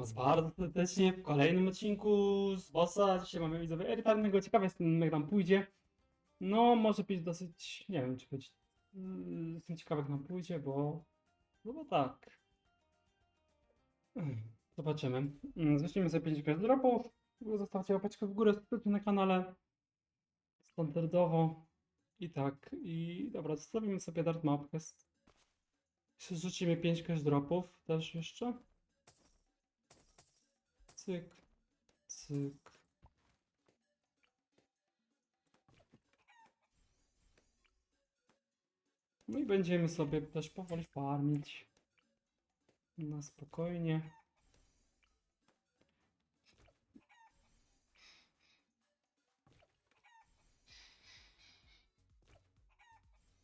Was bardzo serdecznie w kolejnym odcinku z Bossa. Dzisiaj mamy widzowie erytarnego. Ciekawe jestem jak nam pójdzie. No, może być dosyć, nie wiem czy być... mm, Jestem ciekawy jak nam pójdzie, bo... No bo tak. Zobaczymy. Mm, Zacznijmy sobie 5 gwiazd dropów. Zostawcie łapeczkę w górę, subskrypcję na kanale. Standardowo. I tak. I dobra, zostawimy sobie Dart Map Quest. Rzucimy 5 cash dropów też jeszcze. Cyk, cyk. No i będziemy sobie też powoli farmić. Na spokojnie.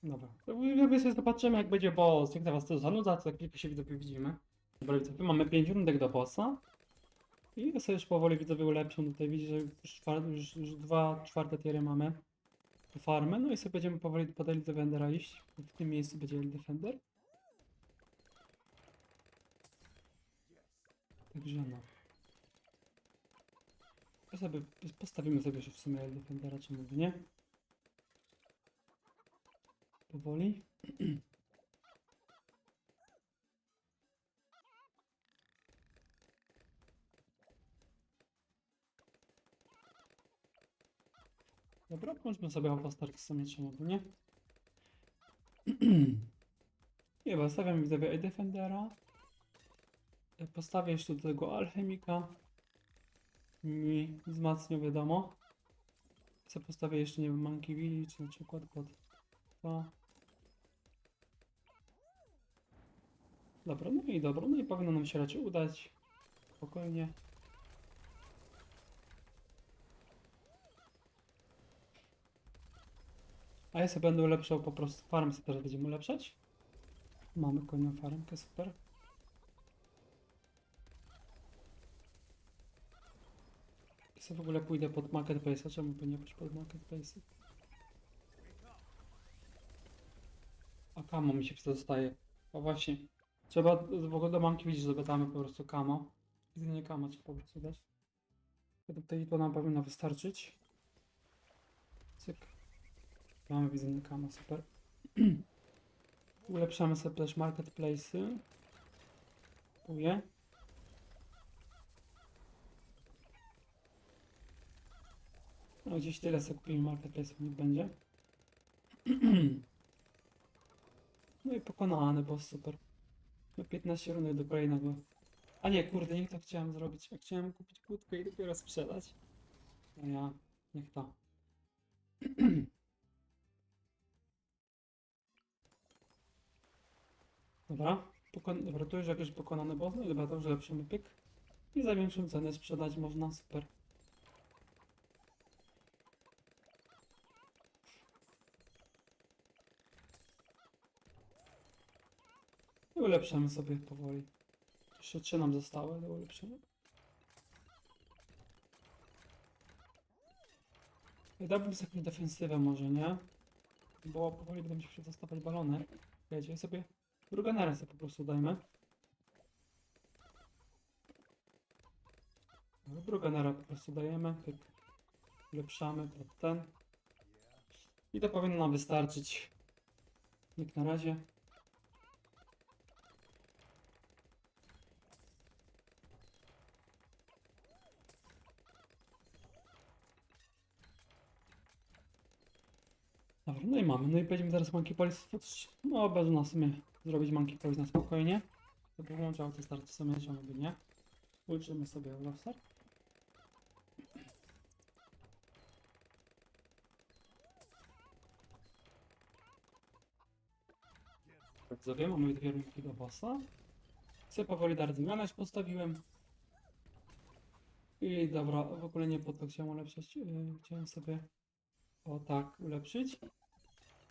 Dobra, my sobie zobaczymy jak będzie boss, jak was to zanudza, to chwilkę się widzimy. Dobra, mamy 5 rundek do bossa. I sobie już powoli widzowie ulepszą. Tutaj widzicie, że już, czwar- już, już dwa czwarte tiery mamy. Do farmy. No i sobie będziemy powoli pod Elite Defendera iść. W tym miejscu będzie Defender. Także no. Ja sobie postawimy sobie już w sumie Elite Defendera, czemu by nie? Powoli. Dobra, możemy sobie postawić w sumie czemu by nie? Chyba stawiam widzowie i Defendera. Postawię jeszcze do tego Alchemika. Mi wzmacnią wiadomo. Co postawię jeszcze, nie wiem, Monkey Village na przykład pod to. Dobra, no i dobra, no i powinno nam się raczej udać. Spokojnie. A ja sobie będę ulepszał po prostu farm, sobie teraz będziemy ulepszać. Mamy konią farmkę, super. I sobie w ogóle pójdę pod marketplace, czemu by nie pójść pod marketplace? A kamo mi się zostaje. O właśnie. Trzeba w ogóle do manki widzieć, że dodamy po prostu kamo. Jedynie kamo trzeba po prostu dać. Tutaj to nam powinno wystarczyć. Mamy widzenie kamo, super. Ulepszamy sobie też marketplace'y. Kupuję. No gdzieś tyle sobie kupimy marketplace'ów, niech będzie. No i pokonany boss, super. No 15 runek do kolejnego. A nie, kurde, nie to chciałem zrobić. Ja chciałem kupić kłódkę i dopiero sprzedać. No ja, niech to. Dobra, pokon dobra, tu już jakiś pokonany boss, no dobra, to już lepszy pyk. I za większą cenę sprzedać można, super. I ulepszamy sobie powoli. Jeszcze trzy nam zostały do ulepszenia. I Dałbym sobie defensywę może, nie? Bo powoli będą się przedostawać balony. Wiecie, ja sobie Bruganera sobie po prostu dajmy. Bruganera po prostu dajemy. Pyk. Ulepszamy pod ten. I to powinno nam wystarczyć. Jak na razie. Dobra, no i mamy. No i będziemy zaraz Monkey Police. No, bez nas w sumie zrobić Monkey Police na spokojnie. To wyłączał te start w sumie, czemu by nie. Uczymy sobie Eurostart. Tak, sobie mamy dwie rynki do bossa. Sobie powoli dar zmianę już postawiłem. I dobra, w ogóle nie po to chciałem ulepszyć. Yy, chciałem sobie o tak ulepszyć.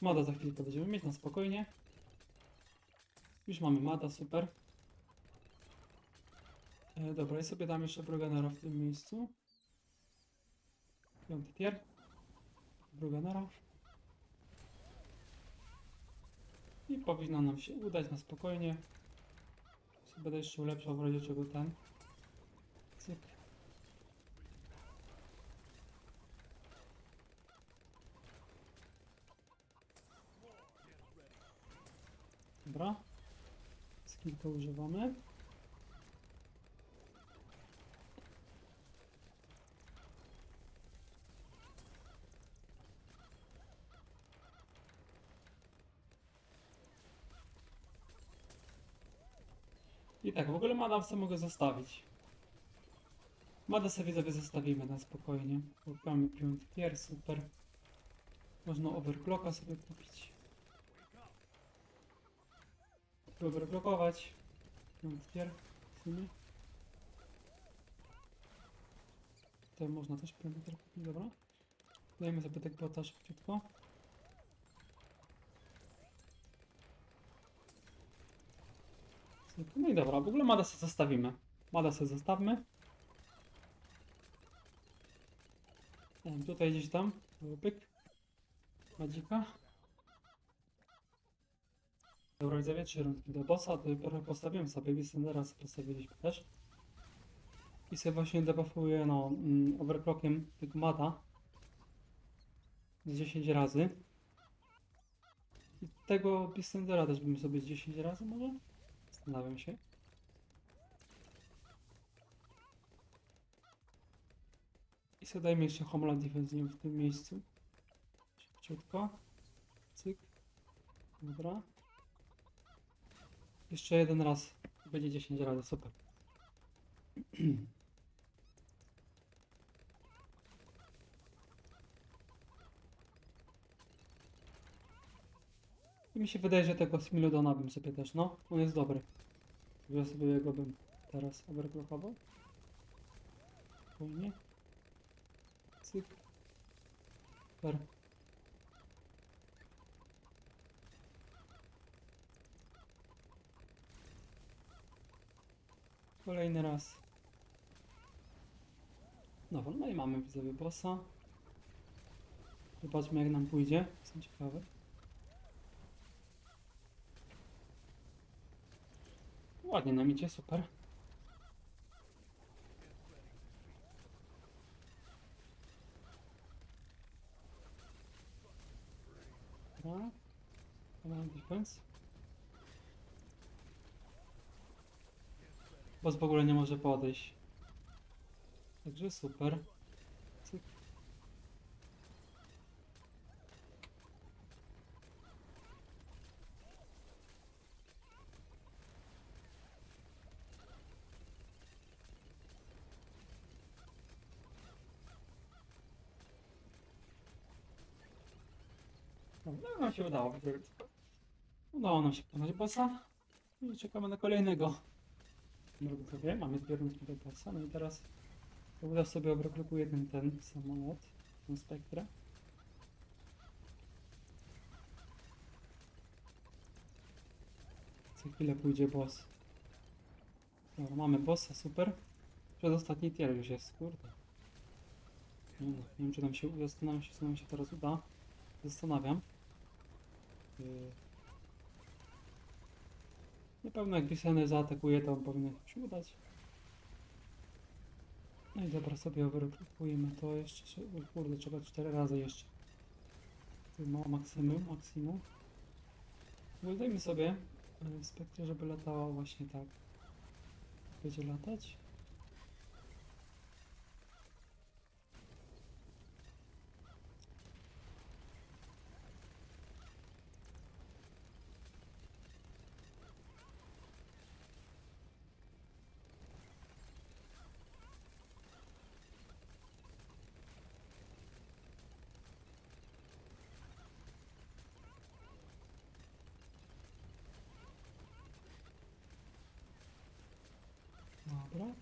Mada za chwilkę będziemy mieć na spokojnie. Już mamy Mada, super. E, dobra, i sobie dam jeszcze Bruganera w tym miejscu. Piąty tier. Bruganera. I powinno nam się udać na spokojnie. Będę jeszcze ulepszał w razie czego ten. Dobra. Skillka używamy. I tak, w ogóle Madam mogę zostawić. Mada sobie widzowie zostawimy na spokojnie. Mamy piąty tier, super. Można overclocka sobie kupić. Overclockować. Piąty tier w sumie. Tutaj można też tier kupić, dobra. Dajmy sobie tak bota szybciutko. No i dobra, w ogóle Mada sobie zostawimy. Mada sobie zostawmy. Tutaj gdzieś tam. Pyk. Madzika. Dobra, widzowie, trzy rundki do bossa, to dopiero postawiłem sobie, Wissendera sobie postawiliśmy też. I sobie właśnie debuffuję, no, mm, overclockiem tego mata. Z 10 razy. I tego Bissendera też bym sobie z 10 razy może? Zastanawiam się. I sobie dajmy jeszcze Homeland Defense w tym miejscu. Szybciutko. Cyk. Dobra. Jeszcze jeden raz. Będzie 10 razy, super. I mi się wydaje, że tego Smilodona bym sobie też, no. On jest dobry. Ja sobie jego bym teraz overclockował. Spokojnie. Cyk. Super. Kolejny raz. Dobra, no i mamy widzowie bossa. Zobaczmy jak nam pójdzie. Jestem ciekawy. Ładnie nam idzie, super. Dobra. Mamy defense. Boss w ogóle nie może podejść. Także super. Cyk. No, nam się udało. Udało nam się pokonać bossa. I czekamy na kolejnego. Drugi sobie, mamy do bossa. No i teraz uda sobie obroklukuję ten, ten samolot, ten spektrę. Za chwilę pójdzie boss. Dobra, mamy bossa, super. Przedostatni tier już jest, kurde. Nie, no, nie wiem czy nam się, zastanawiam się, co nam się teraz uda. Zastanawiam. Yy. Na pewno jak Wiseny zaatakuje, to powinno się udać. No i dobra, sobie overclockujemy to jeszcze. trze- o Kurde, trzeba 4 razy jeszcze. Tu ma maksimum, maksimum. Dajmy sobie e, spektrę, żeby latała właśnie tak. Będzie latać. Dobra.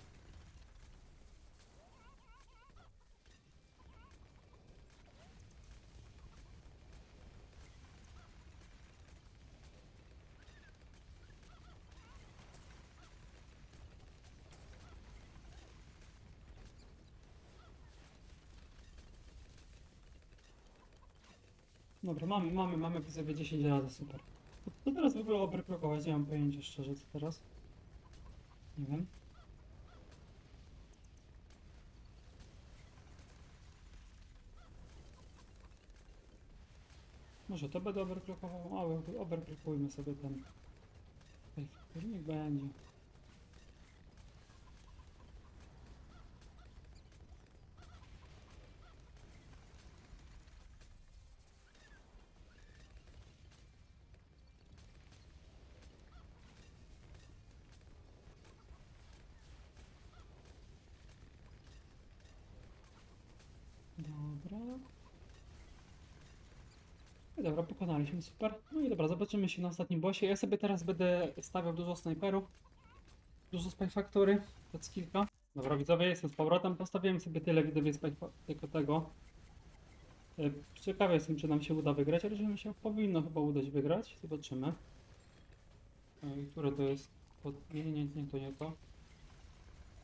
Dobra, mamy, mamy, mamy sobie 10 razy, super. To teraz w ogóle overclockować, nie mam pojęcia szczerze co teraz. Nie wiem. Może to będę overclockował? Overclockujmy sobie ten... Ej, będzie. Dobra, pokonaliśmy, super. No i dobra, zobaczymy się na ostatnim bossie. Ja sobie teraz będę stawiał dużo snajperów, dużo Spy Factory, pod kilka. Dobra, widzowie, jestem z powrotem. Postawiłem sobie tyle widzowie Spy tylko tego. E, Ciekawy jestem, czy nam się uda wygrać, ale że nam się powinno chyba udać wygrać. Zobaczymy. E, Które to jest? Nie, nie, nie, to nie to.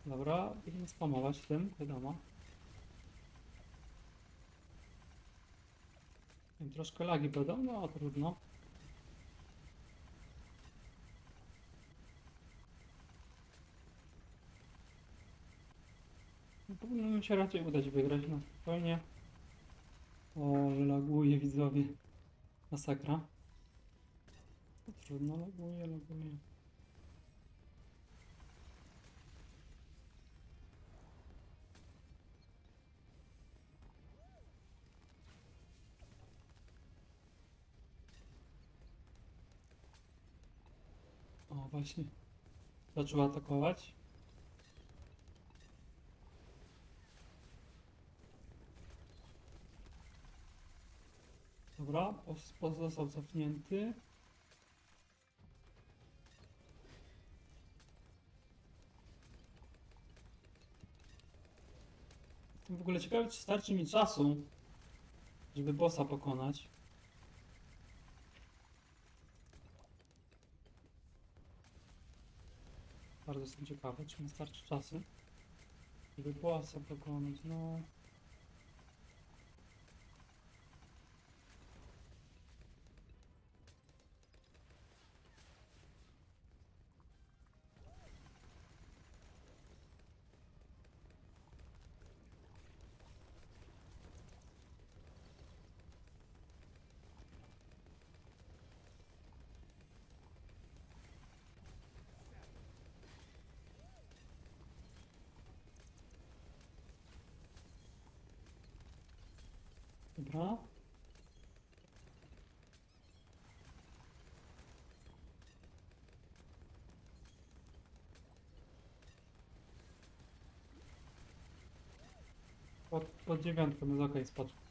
Dobra, będziemy spamować tym, wiadomo. Troszkę lagi będą, no trudno. No, Powinno nam się raczej udać wygrać na spokojnie. O, że laguje widzowie. Masakra. No, Trudno, laguje, laguje. Właśnie. Zaczęła atakować. Dobra, pos- pos- został cofnięty. W ogóle ciekawy, czy starczy mi czasu, żeby bossa pokonać. Bardzo jestem ciekawy, czy mi starczy czasu, żeby bossa pokonać. No, dobra. Pod, pod dziewiątką jest okej, spadł.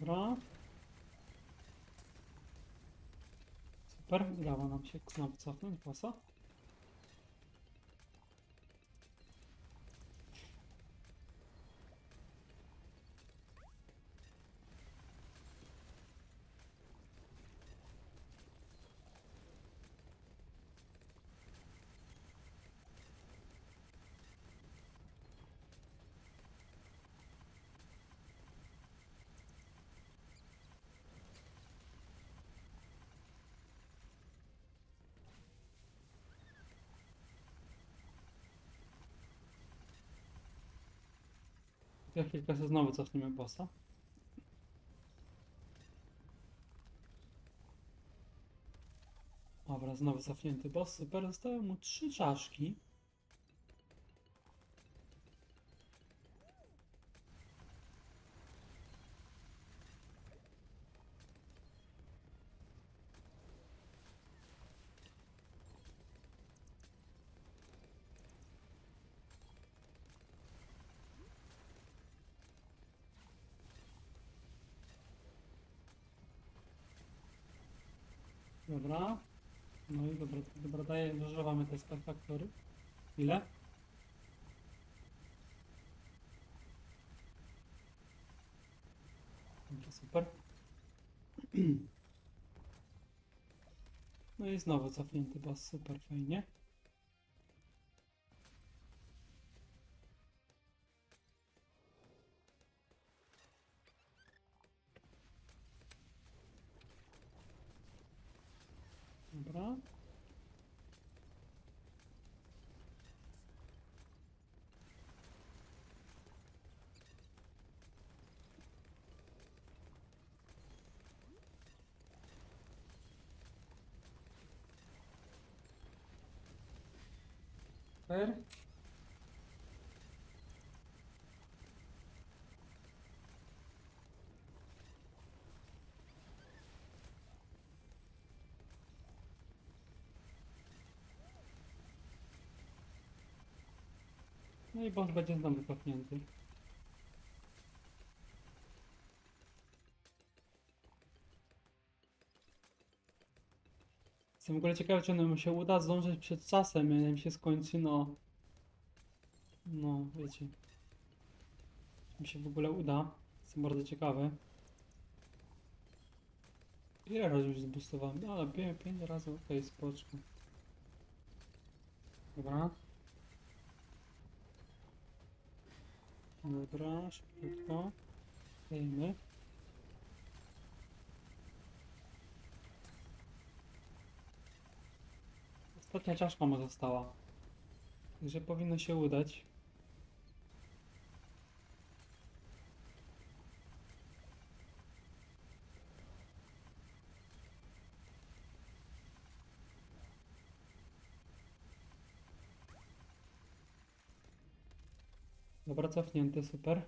Dobra. Super, udało nam się znowu cofnąć bossa. Za chwilkę sobie znowu cofniemy bossa. Dobra, znowu cofnięty boss. Super, zostały mu trzy czaszki. Dobra. No i dobra, dobra daję, zużywamy te Spy Factory. Ile? Dobra, super. No i znowu cofnięty boss, super fajnie. Super. No i boss będzie znowu cofnięty. Jestem w ogóle ciekawy, czy nam się uda zdążyć przed czasem, jak się skończy, no... No, wiecie. Czy mi się w ogóle uda. Jestem bardzo ciekawy. Ile razy już zboostowałem? No, ale 5 razy, okej, spoczko. Dobra. Dobra, szybciutko. Klejmy. Ostatnia czaszka mu została. Także powinno się udać. Dobra, cofnięty, super.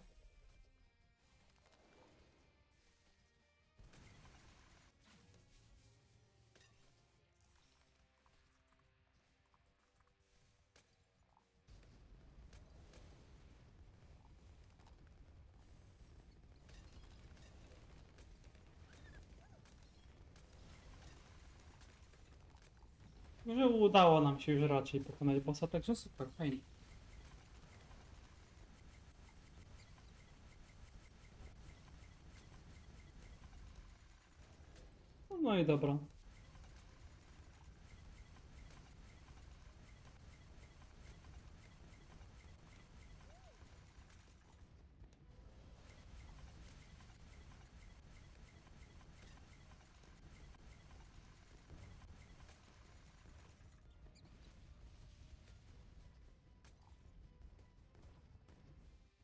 Że udało nam się już raczej pokonać bossa, także super, fajnie. No i dobra.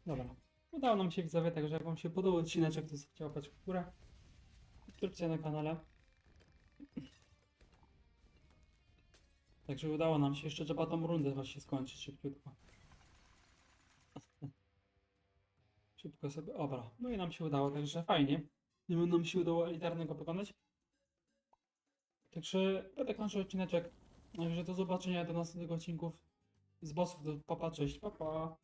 Dobra. Udało nam się widzowie, także jak wam się podobał odcineczek, to zostawcie łapać w górę. Subskrypcja na kanale. Także udało nam się, jeszcze trzeba tą rundę właśnie skończyć szybciutko. Szybko sobie, dobra. No i nam się udało, także fajnie. Nie wiem, nam się udało elitarnego pokonać. Także będę kończył odcineczek. Także do zobaczenia do następnych odcinków z bossów. Do papa, cześć, papa.